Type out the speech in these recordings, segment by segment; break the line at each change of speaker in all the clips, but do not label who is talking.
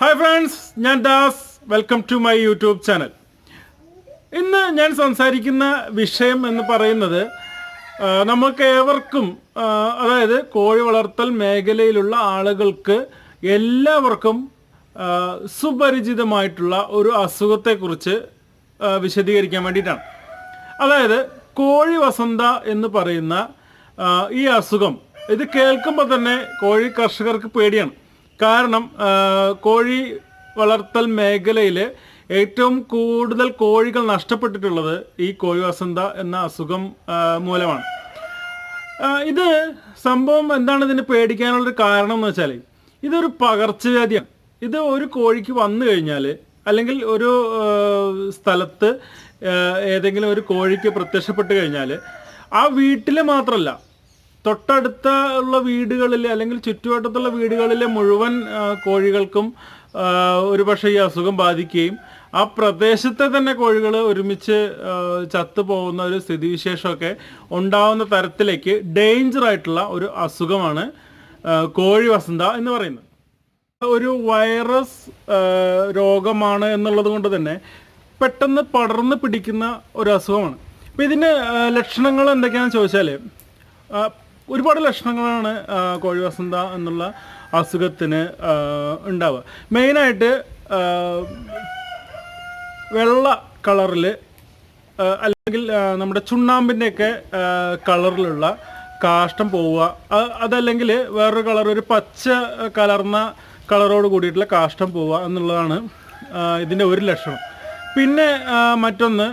Hi friends ഞാൻ Das. Welcome to my YouTube channel ഇന്ന് ഞാൻ സംസാരിക്കുന്ന വിഷയം എന്ന് പറയുന്നത് നമുക്ക് ഏവർക്കും അതായത് കോഴി വളർത്തൽ മേഖലയിലുള്ള ആളുകൾക്ക് എല്ലാവർക്കും സുപരിചിതമായിട്ടുള്ള ഒരു അസുഖത്തെക്കുറിച്ച് വിശദീകരിക്കാൻ വേണ്ടിയിട്ടാണ്. അതായത് കോഴി വസന്ത എന്ന് പറയുന്ന ഈ അസുഖം. ഇത് കേൾക്കുമ്പോൾ തന്നെ കോഴി കർഷകർക്ക് പേടിയാണ്. കാരണം കോഴി വളർത്തൽ മേഖലയിൽ ഏറ്റവും കൂടുതൽ കോഴികൾ നഷ്ടപ്പെട്ടിട്ടുള്ളത് ഈ കോഴി വസന്ത എന്ന അസുഖം മൂലമാണ്. ഇത് സംഭവം എന്താണ് ഇതിന് പേടിക്കാനുള്ളൊരു കാരണം എന്ന് വെച്ചാൽ ഇതൊരു പകർച്ചവ്യാധിയാണ്. ഇത് ഒരു കോഴിക്ക് വന്നു കഴിഞ്ഞാൽ അല്ലെങ്കിൽ ഒരു സ്ഥലത്ത് ഏതെങ്കിലും ഒരു കോഴിക്ക് പ്രത്യക്ഷപ്പെട്ട് കഴിഞ്ഞാൽ ആ വീട്ടിൽ മാത്രമല്ല തൊട്ടടുത്ത ഉള്ള വീടുകളിൽ അല്ലെങ്കിൽ ചുറ്റുവട്ടത്തുള്ള വീടുകളിലെ മുഴുവൻ കോഴികൾക്കും ഒരുപക്ഷെ ഈ അസുഖം ബാധിക്കുകയും ആ പ്രദേശത്തെ തന്നെ കോഴികൾ ഒരുമിച്ച് ചത്തു ചത്തുപോകുന്ന ഒരു സ്ഥിതിവിശേഷമൊക്കെ ഉണ്ടാവുന്ന തരത്തിലേക്ക് ഡേഞ്ചർ ആയിട്ടുള്ള ഒരു അസുഖമാണ് കോഴി വസന്ത എന്ന് പറയുന്നത്. ഒരു വൈറസ് രോഗമാണ് എന്നുള്ളത് കൊണ്ട് തന്നെ പെട്ടെന്ന് പടർന്ന് പിടിക്കുന്ന ഒരു അസുഖമാണ്. അപ്പം ഇതിന് ലക്ഷണങ്ങൾ എന്തൊക്കെയാണെന്ന് ചോദിച്ചാൽ ഒരുപാട് ലക്ഷണങ്ങളാണ് കോഴി വസന്ത എന്നുള്ള അസുഖത്തിന് ഉണ്ടാവുക. മെയിനായിട്ട് വെള്ള കളറിൽ അല്ലെങ്കിൽ നമ്മുടെ ചുണ്ണാമ്പിന്റെയൊക്കെ കളറിലുള്ള കാഷ്ടം പോവുക അതല്ലെങ്കിൽ വേറൊരു കളർ ഒരു പച്ച കലർന്ന കളറോട് കൂടിയിട്ടുള്ള കാഷ്ടം പോവുക എന്നുള്ളതാണ് ഇതിന്റെ ഒരു ലക്ഷണം. പിന്നെ മറ്റൊന്ന്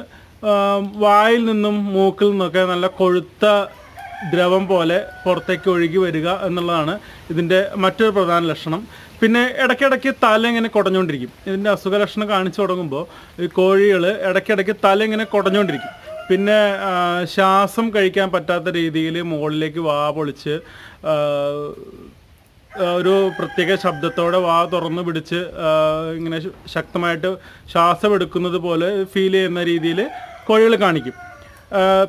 വായിൽ നിന്നും മൂക്കിൽ നിന്നൊക്കെ നല്ല കൊഴുത്ത ദ്രവം പോലെ പുറത്തേക്ക് ഒഴുകി വരിക എന്നുള്ളതാണ് ഇതിന്റെ മറ്റൊരു പ്രധാന ലക്ഷണം. പിന്നെ ഇടയ്ക്കിടയ്ക്ക് തല ഇങ്ങനെ കുടഞ്ഞുകൊണ്ടിരിക്കും. ഇതിന്റെ അസുഖ ലക്ഷണം കാണിച്ചു തുടങ്ങുമ്പോൾ ഈ കോഴികൾ ഇടയ്ക്കിടയ്ക്ക് തല ഇങ്ങനെ കുടഞ്ഞുകൊണ്ടിരിക്കും. പിന്നെ ശ്വാസം കഴിക്കാൻ പറ്റാത്ത രീതിയിൽ മുകളിലേക്ക് വാ പൊളിച്ച് ഒരു പ്രത്യേക ശബ്ദത്തോടെ വാ തുറന്ന് പിടിച്ച് ഇങ്ങനെ ശക്തമായിട്ട് ശ്വാസം എടുക്കുന്നത് പോലെ ഫീൽ ചെയ്യുന്ന രീതിയിൽ കോഴികൾ കാണിക്കും.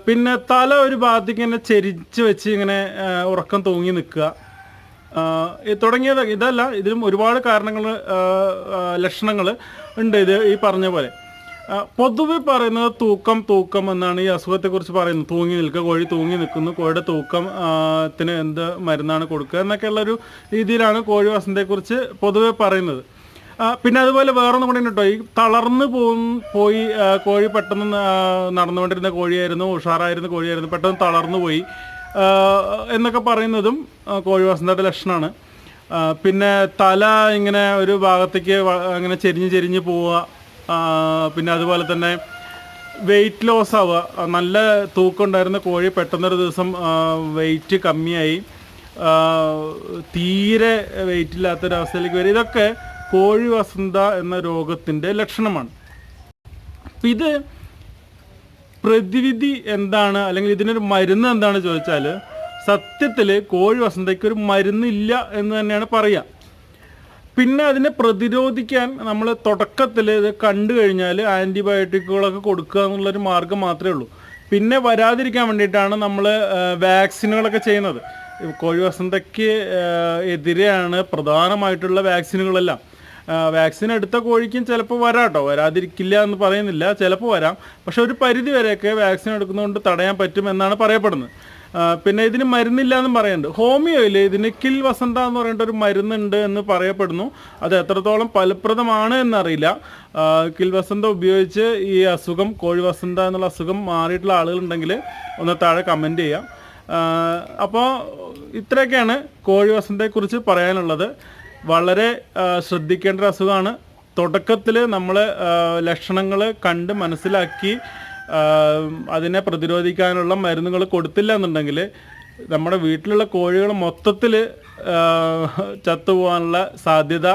പിന്നെ തല ഒരു ഭാഗത്തേക്ക് ഇങ്ങനെ ചെരിച്ച് വെച്ച് ഇങ്ങനെ ഉറക്കം തൂങ്ങി നിൽക്കുക. തുടങ്ങിയത് ഇതല്ല ഇതിലും ഒരുപാട് കാരണങ്ങൾ ലക്ഷണങ്ങൾ ഉണ്ട് ഇത് ഈ പറഞ്ഞ പോലെ. പൊതുവെ പറയുന്നത് തൂക്കം തൂക്കം എന്നാണ് ഈ അസുഖത്തെക്കുറിച്ച് പറയുന്നത്. തൂങ്ങി നിൽക്കുക കോഴി തൂങ്ങി നിൽക്കുന്നു കോഴിയുടെ തൂക്കം ആ, ത്തിന് എന്ത് മരുന്നാണ് കൊടുക്കുക എന്നൊക്കെയുള്ളൊരു രീതിയിലാണ് കോഴി വസന്തയെക്കുറിച്ച് പൊതുവെ പറയുന്നത്. പിന്നെ അതുപോലെ വേറൊന്നും കൂടെ കേട്ടോ ഈ തളർന്നു പോകും പോയി കോഴി പെട്ടെന്ന് നടന്നുകൊണ്ടിരുന്ന കോഴിയായിരുന്നു ഉഷാറായിരുന്ന കോഴിയായിരുന്നു പെട്ടെന്ന് തളർന്നു പോയി. എന്നൊക്കെ പറയുന്നതും കോഴി വസന്തയുടെ ലക്ഷണമാണ്. പിന്നെ തല ഇങ്ങനെ ഒരു ഭാഗത്തേക്ക് അങ്ങനെ ചെരിഞ്ഞ് ചെരിഞ്ഞ് പോവുക പിന്നെ അതുപോലെ തന്നെ വെയിറ്റ് ലോസ് ആവുക. നല്ല തൂക്കം ഉണ്ടായിരുന്ന കോഴി പെട്ടെന്നൊരു ദിവസം വെയിറ്റ് കമ്മിയായി. തീരെ വെയിറ്റ് ഇല്ലാത്തൊരവസ്ഥയിലേക്ക് വരും. ഇതൊക്കെ കോഴി വസന്ത എന്ന രോഗത്തിന്റെ ലക്ഷണമാണ്. അപ്പം ഇത് പ്രതിവിധി എന്താണ് അല്ലെങ്കിൽ ഇതിനൊരു മരുന്ന് എന്താണ് ചോദിച്ചാൽ സത്യത്തിൽ കോഴി വസന്തയ്ക്ക് ഒരു മരുന്നില്ല എന്ന് തന്നെയാണ് പറയുക. പിന്നെ അതിനെ പ്രതിരോധിക്കാൻ നമ്മൾ തുടക്കത്തിൽ ഇത് കണ്ടു കഴിഞ്ഞാൽ ആന്റിബയോട്ടിക്കുകളൊക്കെ കൊടുക്കുക എന്നുള്ളൊരു മാർഗം മാത്രമേ ഉള്ളൂ. പിന്നെ വരാതിരിക്കാൻ വേണ്ടിയിട്ടാണ് നമ്മൾ വാക്സിനുകളൊക്കെ ചെയ്യുന്നത്. കോഴി വസന്തയ്ക്ക് എതിരെയാണ് പ്രധാനമായിട്ടുള്ള വാക്സിനുകളെല്ലാം. വാക്സിൻ എടുത്ത കോഴിക്കും ചിലപ്പോൾ വരാം കേട്ടോ വരാതിരിക്കില്ല എന്ന് പറയുന്നില്ല. ചിലപ്പോൾ വരാം. പക്ഷെ ഒരു പരിധി വരെയൊക്കെ വാക്സിൻ എടുക്കുന്നതുകൊണ്ട് തടയാൻ പറ്റും എന്നാണ് പറയപ്പെടുന്നത് പിന്നെ ഇതിന് മരുന്നില്ല എന്നും പറയുന്നുണ്ട്. ഹോമിയോയിൽ ഇതിന് കിൽ വസന്ത എന്ന് പറയേണ്ട ഒരു മരുന്നുണ്ട് എന്ന് പറയപ്പെടുന്നു. അത് എത്രത്തോളം ഫലപ്രദമാണ് എന്നറിയില്ല. കിൽ വസന്ത ഉപയോഗിച്ച് ഈ അസുഖം കോഴി വസന്ത എന്നുള്ള അസുഖം മാറിയിട്ടുള്ള ആളുകളുണ്ടെങ്കിൽ ഒന്ന് താഴെ കമന്റ് ചെയ്യാം. അപ്പോൾ ഇത്രയൊക്കെയാണ് കോഴി വസന്തയെക്കുറിച്ച് പറയാനുള്ളത്. വളരെ ശ്രദ്ധിക്കേണ്ട ഒരു അസുഖമാണ്. തുടക്കത്തിൽ നമ്മൾ ലക്ഷണങ്ങൾ കണ്ട് മനസ്സിലാക്കി അതിനെ പ്രതിരോധിക്കാനുള്ള മരുന്നുകൾ കൊടുത്തില്ല എന്നുണ്ടെങ്കിൽ നമ്മുടെ വീട്ടിലുള്ള കോഴികൾ മൊത്തത്തിൽ ചത്തുപോകാനുള്ള സാധ്യത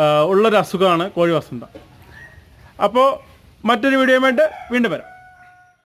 ആ, ഉള്ളൊരു അസുഖമാണ് കോഴി വസന്ത അപ്പോൾ മറ്റൊരു വീഡിയോയുമായിട്ട് വീണ്ടും വരാം.